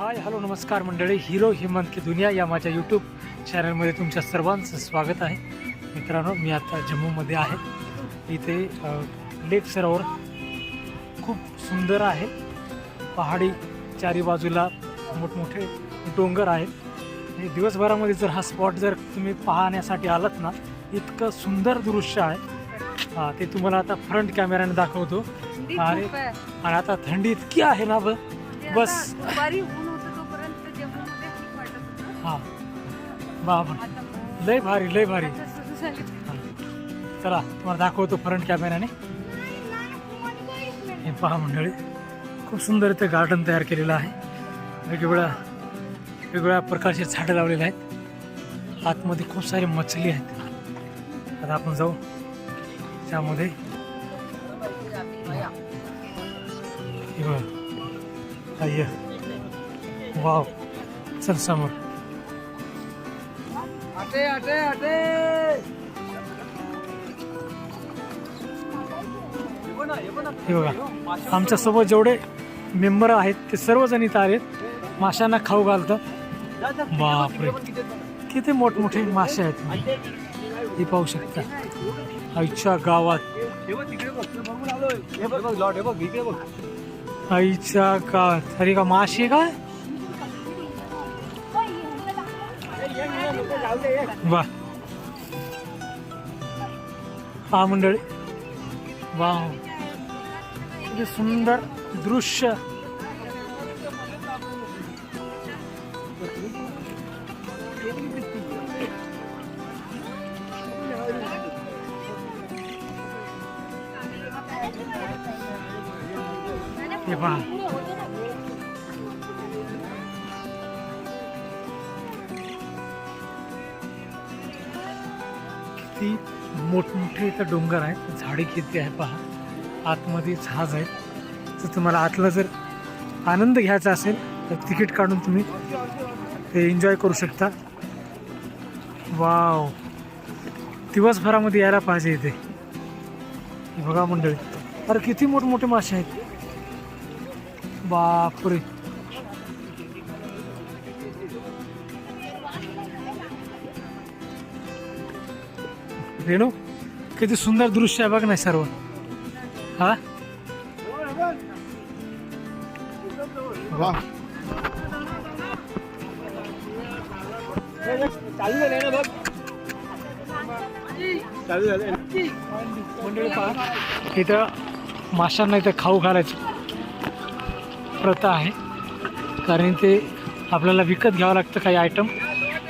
Hi hello नमस्कार मंडळी. Hero Hemant की दुनिया या माझ्या यूट्यूब चॅनलमध्ये तुमच्या सर्वांचं स्वागत आहे. मित्रांनो मी आता जम्मूमध्ये आहे. इथे लेक सरोवर खूप सुंदर आहे. पहाडी चारी बाजूला मोठमोठे डोंगर आहेत. आणि दिवसभरामध्ये जर हा स्पॉट जर तुम्ही पाहण्यासाठी आलात ना इतकं सुंदर दृश्य आहे. हा, ते तुम्हाला आता फ्रंट कॅमेऱ्याने दाखवतो. आहे. आणि आता थंडी इतकी आहे ना ब ते बस. हा. बाबा. मग- लय भारी लय भारी. चला तुम्हाला दाखवतो फ्रंट कॅमेराने हे पहा मंडळी खूप सुंदर इथं गार्डन तयार केलेलं आहे. वेगवेगळ्या वेगवेगळ्या प्रकारचे झाडं लावलेले आहेत. आतमध्ये खूप सारी मछली आहेत. आता आपण जाऊ. त्यामध्ये. वाव. चल समोर. वाव चल समोर हे बघा आमच्यासोबत जेवढे मेंबर आहेत ते सर्वजण इथं आहेत माशांना खाऊ घालतं. बापरे. किती मोठमोठे मासे आहेत. हे पाहू शकता. आईच्या गावात. आईच्या गावात. अरे का मासे काय? वा. हा मंडळी. वा किती सुंदर दृश्य. हे पहा. किती मोठमोठे इथं डोंगर आहेत. झाडे किती आहे पहा. आतमध्ये जहाज आहे तर तुम्हाला आतला जर आनंद घ्यायचा असेल तर तिकीट काढून तुम्ही ते एन्जॉय करू शकता. वाव. दिवसभरामध्ये यायला पाहिजे इथे. बघा मंडळी. अरे किती मोठमोठे मासे आहेत. बापरे. रेणू किती सुंदर दृश्य आहे बघ ना सर्व. हा? इथं माशांना इथं खाऊ घालायचं प्रथा आहे. कारण ते आपल्याला विकत घ्यावं लागतं काही आयटम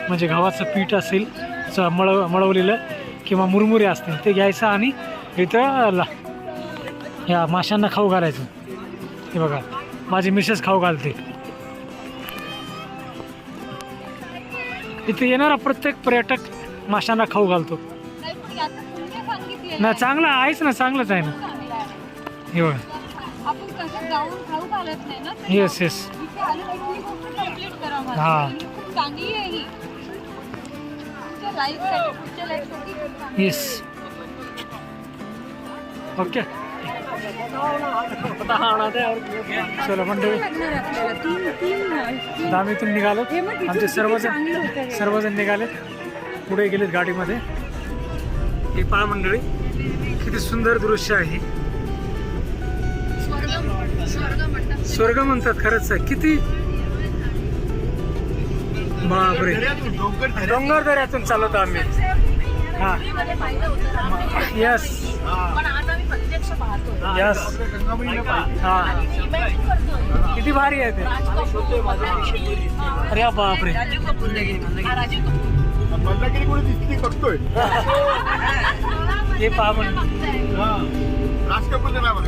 म्हणजे गव्हाचं पीठ असेल मळव मळवलेलं किंवा मुरमुरे असतील ते घ्यायचं आणि इथं ला या माशांना खाऊ घालायचं. हे बघा माझी मिसेस खाऊ घालते. इथे येणारा प्रत्येक पर्यटक माशांना खाऊ घालतो. ना चांगलं आहेच ना चांगलंच आहे ना. हे बघा. येस येस हां ही. येस ओके चलो मंडळी. तीन दामीतून निघालो. आमचे सर्वजण. सर्वजण निघाले. पुढे गेलेत गाडीमध्ये. हे पहा मंडळी. किती सुंदर दृश्य आहे स्वर्ग म्हणतात. खरंच किती बापरे. डोंगर दऱ्यातून चालवतो आम्ही. हा. यस यस हा. किती भारी आहे ते. अरे बापरे. हा कोणी दिसली बघतोय हे पहा म्हण राज कपूरचं नाव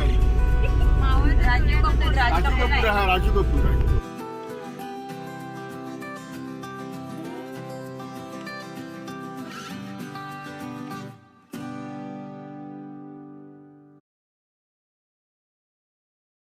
कपूर राज कपूर. हा राजू कपूर.